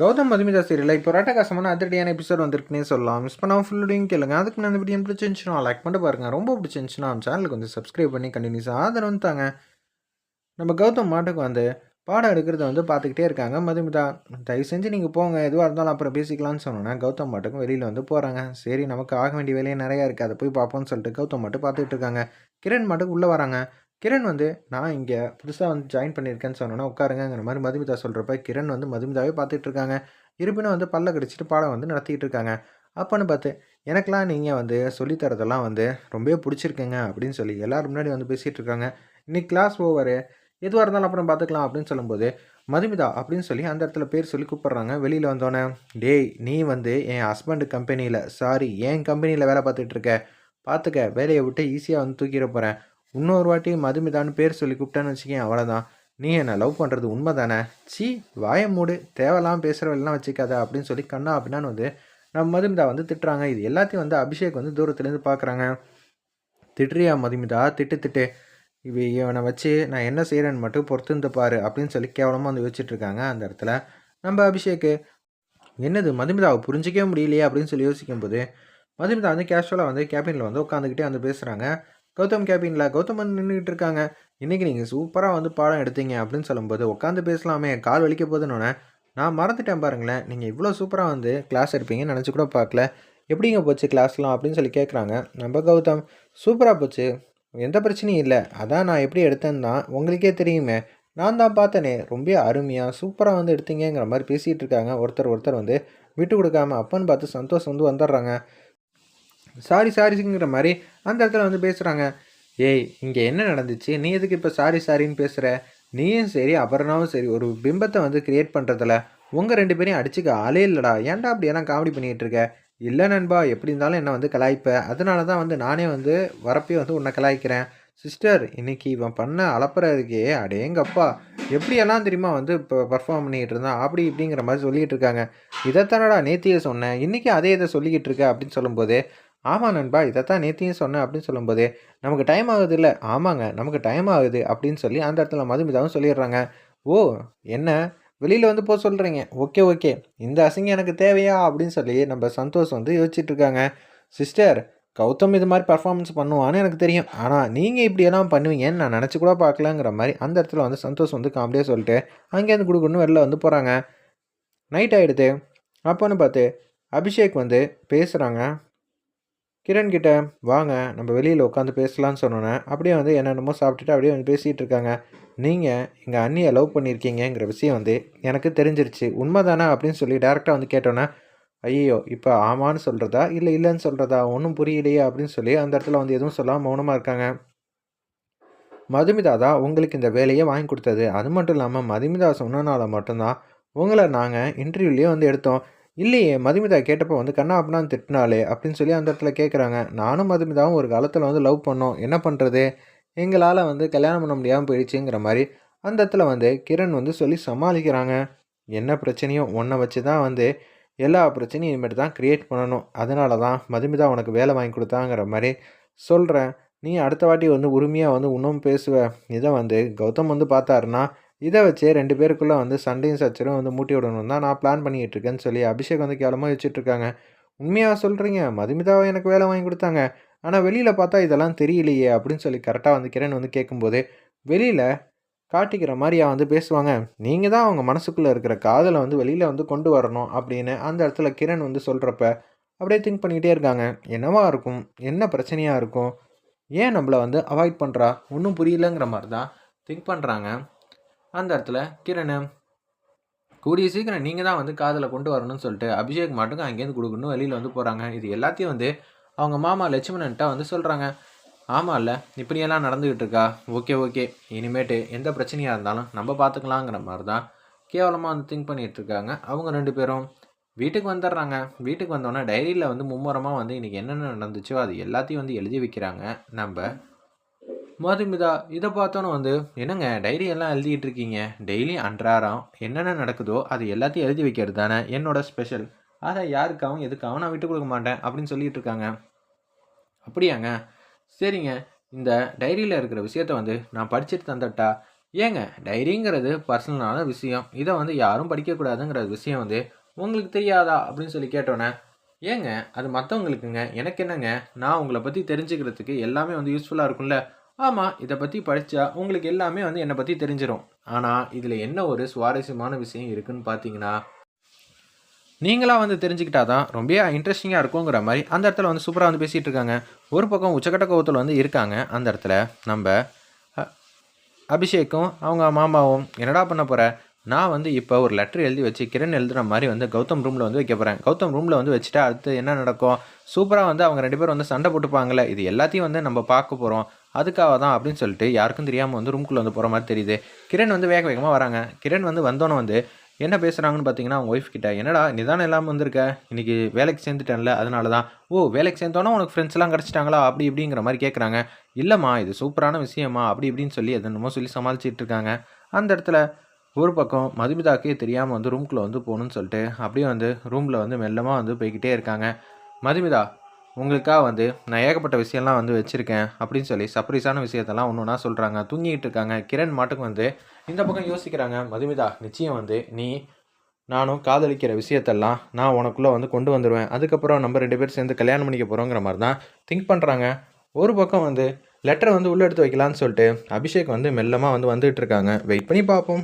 Gautham Madhumitha serial இப்போ ராட்டகாசமான அதிரடியான episode வந்திருக்குன்னே சொல்லலாம். மிஸ் பண்ணாமல் ஃபுல்லுடையும் கேளுங்க. அதுக்கு நான் இந்த வீடியோ பிடிச்சிருந்துச்சுன்னா லைக் பண்ணிட்டு பாருங்க. ரொம்ப பிடிச்சிருந்துச்சுன்னா நம்ம சேனலுக்கு வந்து சப்ஸ்கிரைப் பண்ணி கண்டினியூஸாக ஆதரவு தாங்க. நம்ம கௌதம் மாட்டுக்கு வந்து பாடம் எடுக்கிறத வந்து பார்த்துக்கிட்டே இருக்காங்க. மதுமிதா தயவு செஞ்சு நீங்கள் போங்க. எதுவாக இருந்தாலும் அப்புறம் பேசிக்கலாம்னு சொன்னோன்னா கௌதம் மாட்டுக்கும் வெளியில் வந்து போகிறாங்க சரி நமக்கு ஆக வேண்டிய வேலையே நிறையா இருக்குது அதை போய் பார்ப்போம்னு சொல்லிட்டு கௌதம் மாட்டு பார்த்துக்கிட்டு இருக்காங்க. கிரண் மாட்டுக்கு உள்ளே வராங்க. கிரண் வந்து நான் இங்கே புதுசாக வந்து ஜாயின் பண்ணியிருக்கேன்னு சொன்னோன்னா உட்காருங்கிற மாதிரி மதுமிதா சொல்கிறப்ப கிரண் வந்து மதுமிதாவே பார்த்துட்டு இருக்காங்க. இருப்பினும் வந்து பல்ல கடிச்சிட்டு பாடம் வந்து நடத்திக்கிட்டு இருக்காங்க. அப்போன்னு பார்த்து எனக்கெலாம் நீங்கள் வந்து சொல்லித்தரதெல்லாம் வந்து ரொம்பவே பிடிச்சிருக்குங்க அப்படின்னு சொல்லி எல்லோரும் முன்னாடி வந்து பேசிகிட்டு இருக்காங்க. இன்னைக்கு கிளாஸ் ஓவரு எதுவாக இருந்தாலும் அப்புறம் பார்த்துக்கலாம் அப்படின்னு சொல்லும்போது மதுமிதா அப்படின்னு சொல்லி அந்த இடத்துல பேர் சொல்லி கூப்பிட்றாங்க வெளியில் வந்தோன்னே. டேய் நீ வந்து என் ஹஸ்பண்டு கம்பெனியில் சாரி என் கம்பெனியில் வேலை பார்த்துட்ருக்க பார்த்துக்க வேலையை விட்டு ஈஸியாக வந்து தூக்கிட போகிறேன் இன்னொரு வாட்டி மதுமிதான்னு பேர் சொல்லி கூப்பிட்டேன்னு வச்சுக்கேன் அவ்வளோதான் நீ என்னை லவ் பண்ணுறது உண்மை தானே சி வாய மூடு தேவையில்லாமல் பேசுகிறவெல்லாம் வச்சுக்காத அப்படின்னு சொல்லி கண்ணா அப்படின்னான்னு வந்து நம்ம மதுமிதா வந்து திட்டுறாங்க. இது எல்லாத்தையும் வந்து அபிஷேக் வந்து தூரத்துலேருந்து பார்க்குறாங்க திட்டுறியா மதுமிதா? திட்டு திட்டு. இவ இவனை வச்சு நான் என்ன செய்கிறேன்னு மட்டும் பொறுத்திருந்து பாரு அப்படின்னு சொல்லி கேவலமாக வந்து யோசிச்சுட்டு இருக்காங்க அந்த இடத்துல நம்ம அபிஷேக்கு என்னது மதுமிதாவை புரிஞ்சிக்கவே முடியலையே அப்படின்னு சொல்லி யோசிக்கும்போது மதுமிதா வந்து கேஷுவலாக வந்து கேபினில் வந்து உட்காந்துக்கிட்டே வந்து பேசுகிறாங்க கௌதம் கேபினில் கௌதம் வந்து நின்றுக்கிட்டு இருக்காங்க. இன்றைக்கி நீங்கள் சூப்பராக வந்து பாடம் எடுத்தீங்க அப்படின்னு சொல்லும்போது உட்காந்து பேசலாமே கால் வலிக்க போதுன்னொன்னே நான் மறந்துட்டேன் பாருங்களேன். நீங்கள் இவ்வளோ சூப்பராக வந்து கிளாஸ் எடுப்பீங்கன்னு நினச்சி கூட பார்க்கல. எப்படிங்க போச்சு கிளாஸ்லாம் அப்படின்னு சொல்லி கேட்குறாங்க நம்ம கௌதம் சூப்பராக போச்சு. எந்த பிரச்சனையும் இல்லை. அதான் நான் எப்படி எடுத்தேன்னு தான் உங்களுக்கே தெரியுமே. நான் தான் பார்த்தேனே. ரொம்ப அருமையாக சூப்பராக வந்து எடுத்தீங்கங்கிற மாதிரி பேசிகிட்டு இருக்காங்க. ஒருத்தர் ஒருத்தர் வந்து விட்டு கொடுக்காம அப்பன்னு பார்த்து சந்தோஷம் வந்து வந்துடுறாங்க. சாரி சாரிங்கிற மாதிரி அந்த இடத்துல வந்து பேசுகிறாங்க ஏய் இங்கே என்ன நடந்துச்சு? நீ எதுக்கு இப்போ சாரி சாரின்னு பேசுகிற நீயும் சரி அபர்ணாவும் சரி ஒரு பிம்பத்தை வந்து கிரியேட் பண்ணுறதுல உங்கள் ரெண்டு பேரையும் அடிச்சுக்க ஆளே இல்லைடா. ஏன்டா அப்படி எல்லாம் காமெடி பண்ணிகிட்டு இருக்க? இல்லை நண்பா எப்படி இருந்தாலும் என்னை வந்து கலாய்ப்பேன் அதனால தான் வந்து நானே வந்து வரப்பே வந்து உன்னை கலாய்க்கிறேன். சிஸ்டர் இன்னைக்கு இவன் பண்ண அலப்பற இருக்கே. அடேங்கப்பா எப்படியெல்லாம் தெரியுமா வந்து இப்போ பர்ஃபார்ம் பண்ணிகிட்டு இருந்தான்? அப்படி இப்படிங்கிற மாதிரி சொல்லிகிட்டு இருக்காங்க. இதைத்தானடா நேத்தியே சொன்னேன். இன்றைக்கி அதே இதை சொல்லிக்கிட்டு இருக்க அப்படின்னு சொல்லும்போது ஆமாம் நண்பா இதைத்தான் நேற்றையும் சொன்னேன் அப்படின்னு சொல்லும்போது நமக்கு டைம் ஆகுது இல்லை ஆமாங்க நமக்கு டைம் ஆகுது அப்படின்னு சொல்லி அந்த இடத்துல மதுமிதாவும் சொல்லிடுறாங்க. ஓ என்ன? வெளியில் வந்து போக சொல்கிறீங்க ஓகே ஓகே. இந்த அசிங்கம் எனக்கு தேவையா? அப்படின்னு சொல்லி நம்ம சந்தோஷ் வந்து யோசிச்சுட்ருக்காங்க. சிஸ்டர் கௌதம் இது மாதிரி பர்ஃபார்மன்ஸ் பண்ணுவான்னு எனக்கு தெரியும். ஆனால் நீங்கள் இப்படியெல்லாம் பண்ணுவீங்கன்னு நான் நினச்சி கூட பார்க்கலங்கிற மாதிரி அந்த இடத்துல வந்து சந்தோஷ் வந்து காமெடியாக சொல்லிட்டு அங்கேருந்து கொடுக்கணும்னு வெளில வந்து போகிறாங்க நைட் ஆகிடுது அப்போன்னு பார்த்து அபிஷேக் வந்து பேசுகிறாங்க கிரண் கிட்ட வாங்க நம்ம வெளியில் உட்காந்து பேசலான்னு சொன்னோன்னே அப்படியே வந்து என்னென்னமோ சாப்பிட்டுட்டு அப்படியே வந்து பேசிகிட்டு இருக்காங்க. நீங்கள் எங்கள் அண்ணியை லவ் பண்ணியிருக்கீங்கிற விஷயம் வந்து எனக்கு தெரிஞ்சிருச்சு. உண்மை தானே அப்படின்னு சொல்லி டேரெக்டாக வந்து கேட்டோன்னே ஐயோ இப்போ ஆமான்னு சொல்கிறதா இல்லை இல்லைன்னு சொல்கிறதா ஒன்றும் புரியலையே அப்படின்னு சொல்லி அந்த இடத்துல வந்து எதுவும் சொல்லாமல் மௌனமாக இருக்காங்க. மதுமிதா தான் உங்களுக்கு இந்த வேலையை வாங்கி கொடுத்தது. அது மட்டும் இல்லாமல் மதுமிதா சொன்னனால மட்டும்தான் உங்களை நாங்கள் இன்டர்வியூலேயே வந்து எடுத்தோம். இல்லையே மதுமிதா கேட்டப்போ வந்து கண்ணா அப்படின்னா திட்டினாலே அப்படின்னு சொல்லி அந்த இடத்துல கேட்குறாங்க நானும் மதுமிதாவும் ஒரு காலத்தில் வந்து லவ் பண்ணோம். என்ன பண்ணுறது எங்களால் வந்து கல்யாணம் பண்ண முடியாமல் போயிடுச்சுங்கிற மாதிரி அந்த இடத்துல வந்து கிரண் வந்து சொல்லி சமாளிக்கிறாங்க. என்ன பிரச்சனையும் ஒன்றை வச்சு தான் வந்து எல்லா பிரச்சனையும் இனிமேட்டு தான் க்ரியேட் பண்ணணும். அதனால தான் மதுமிதா உனக்கு வேலை வாங்கி கொடுத்தாங்கிற மாதிரி சொல்கிறேன் நீ அடுத்த வாட்டி வந்து உரிமையாக வந்து இன்னும் பேசுவ. இதை வந்து கௌதம் வந்து பார்த்தாருன்னா இதை வச்சு ரெண்டு பேருக்குள்ளே வந்து சண்டையும் சச்சரும் வந்து மூட்டி விடணும் தான் நான் பிளான் பண்ணிகிட்டு இருக்கேன்னு சொல்லி அபிஷேக் வந்து கேவலமாக வச்சுட்ருக்காங்க உண்மையாக சொல்கிறீங்க மதுமிதாவை எனக்கு வேலை வாங்கி கொடுத்தாங்க. ஆனால் வெளியில் பார்த்தா இதெல்லாம் தெரியலையே அப்படின்னு சொல்லி கரெக்டாக வந்து கிரண் வந்து கேட்கும்போது வெளியில் காட்டிக்கிற மாதிரியா வந்து பேசுவாங்க. நீங்கள் தான் அவங்க மனசுக்குள்ளே இருக்கிற காதலை வந்து வெளியில் வந்து கொண்டு வரணும் அப்படின்னு அந்த இடத்துல கிரண் வந்து சொல்கிறப்ப அப்படியே திங்க் பண்ணிக்கிட்டே இருக்காங்க. என்னவா இருக்கும்? என்ன பிரச்சனையாக இருக்கும்? ஏன் நம்மளை வந்து அவாய்ட் பண்ணுறா ஒன்றும் புரியலங்கிற மாதிரி தான் திங்க் பண்ணுறாங்க அந்த இடத்துல கிரண். கூடிய சீக்கிரம் நீங்கள் தான் வந்து காதில் கொண்டு வரணும்னு சொல்லிட்டு அபிஷேக் மாட்டுக்கும் அங்கேருந்து கொடுக்கணும். வெளியில் வந்து போகிறாங்க இது எல்லாத்தையும் வந்து அவங்க மாமா லட்சுமணன்ட்ட வந்து சொல்கிறாங்க ஆமாம் இல்லை இப்படியெல்லாம் நடந்துக்கிட்டு இருக்கா? Okay okay. இனிமேட்டு எந்த பிரச்சனையாக இருந்தாலும் நம்ம பார்த்துக்கலாங்கிற மாதிரி தான் கேவலமாக வந்து திங்க் பண்ணிகிட்ருக்காங்க அவங்க ரெண்டு பேரும். வீட்டுக்கு வந்துடுறாங்க. வீட்டுக்கு வந்தோடனே டைரியில் வந்து மும்முரமாக வந்து இன்றைக்கி என்னென்ன நடந்துச்சோ அது எல்லாத்தையும் வந்து எழுதி வைக்கிறாங்க. நம்ம மதுமிதா இதை பார்த்தோன்னு வந்து என்னங்க டைரி எல்லாம் எழுதிட்டு இருக்கீங்க? டெய்லி அன்றாடம் என்னென்ன நடக்குதோ அது எல்லாத்தையும் எழுதி வைக்கிறது தானே? என்னோட ஸ்பெஷல் அதை யாருக்காகவும் எதுக்காகவும் நான் விட்டு கொடுக்க மாட்டேன் அப்படின்னு சொல்லிட்டு இருக்காங்க. அப்படியாங்க. சரிங்க. இந்த டைரியில் இருக்கிற விஷயத்த வந்து நான் படிச்சுட்டு தந்துட்டா ஏங்க டைரிங்கிறது பர்சனலான விஷயம். இதை வந்து யாரும் படிக்கக்கூடாதுங்கிற விஷயம் வந்து உங்களுக்கு தெரியாதா? அப்படின்னு சொல்லி கேட்டோன்னே ஏங்க அது மற்றவங்களுக்குங்க எனக்கு என்னங்க? நான் உங்களை பற்றி தெரிஞ்சுக்கிறதுக்கு எல்லாமே வந்து யூஸ்ஃபுல்லாக இருக்கும்ல. ஆமாம் இதை பற்றி படித்தா உங்களுக்கு எல்லாமே வந்து என்னை பற்றி தெரிஞ்சிடும் ஆனால் இதில் என்ன ஒரு சுவாரஸ்யமான விஷயம் இருக்குன்னு பார்த்தீங்கன்னா நீங்களாக வந்து தெரிஞ்சுக்கிட்டா தான் ரொம்ப இன்ட்ரெஸ்டிங்காக இருக்குங்கிற மாதிரி அந்த இடத்துல வந்து சூப்பராக வந்து பேசிகிட்டு இருக்காங்க. ஒரு பக்கம் உச்சக்கட்ட கோபத்தில் வந்து இருக்காங்க. அந்த இடத்துல நம்ம அபிஷேக்கும் அவங்க மாமாவும் என்னடா பண்ண போகிற நான் வந்து இப்போ ஒரு லெட்டர் எழுதி வச்சு கிரண் எழுதுகிற மாதிரி வந்து கௌதம் ரூமில் வந்து வைக்க போகிறேன் கௌதம் ரூமில் வந்து வச்சுட்டா அடுத்து என்ன நடக்கும்? சூப்பராக வந்து அவங்க ரெண்டு பேரும் வந்து சண்டை போட்டுப்பாங்கல்ல. இது எல்லாத்தையும் வந்து நம்ம பார்க்க போகிறோம் அதுக்காக தான் அப்படின்னு சொல்லிட்டு யாருக்கும் தெரியாமல் வந்து ரூம்குள்ளே வந்து போகிற மாதிரி தெரியுது. கிரண் வந்து வேக வேகமாக வராங்க. கிரண் வந்து வந்தோன்னே வந்து என்ன பேசுகிறாங்கன்னு பார்த்தீங்கன்னா அவங்க ஒய்ஃப் கிட்ட என்னடா நிதானம் இல்லாமல் வந்திருக்க? இன்றைக்கி வேலைக்கு சேர்ந்துட்டேன்ல அதனால தான் ஓ வேலைக்கு சேர்ந்தோன்னா உனக்கு ஃப்ரெண்ட்ஸ்லாம் கிடச்சிட்டாங்களா? அப்படி இப்படிங்கிற மாதிரி கேட்குறாங்க இல்லைம்மா இது சூப்பரான விஷயமா அப்படி இப்படின்னு சொல்லி என்னமோ சொல்லி சமாளிச்சிட்டு இருக்காங்க. அந்த இடத்துல ஒரு பக்கம் மதுமிதாக்கே தெரியாமல் வந்து ரூம்குள்ளே வந்து போகணுன்னு சொல்லிட்டு அப்படியே வந்து ரூமில் வந்து மெல்லமாக வந்து போய்கிட்டே இருக்காங்க. மதுமிதா உங்களுக்காக வந்து நான் ஏகப்பட்ட விஷயம்லாம் வந்து வச்சுருக்கேன் அப்படின்னு சொல்லி சர்ப்ரைஸான விஷயத்தெல்லாம் ஒன்று ஒன்றா சொல்கிறாங்க தூங்கிட்டு இருக்காங்க. கிரண் மாட்டுக்கு வந்து இந்த பக்கம் யோசிக்கிறாங்க. மதுமிதா நிச்சயம் வந்து நீ நானும் காதலிக்கிற விஷயத்தெல்லாம் நான் உனக்குள்ளே வந்து கொண்டு வந்துடுவேன் அதுக்கப்புறம் நம்ம ரெண்டு பேரும் சேர்ந்து கல்யாணம் பண்ணிக்க போகிறோங்கிற மாதிரி தான் திங்க் பண்ணுறாங்க ஒரு பக்கம் வந்து லெட்டரை வந்து உள்ளே எடுத்து வைக்கலான்னு சொல்லிட்டு அபிஷேக் வந்து மெல்லமாக வந்து வந்துகிட்டு இருக்காங்க. வெயிட் பண்ணி பார்ப்போம்.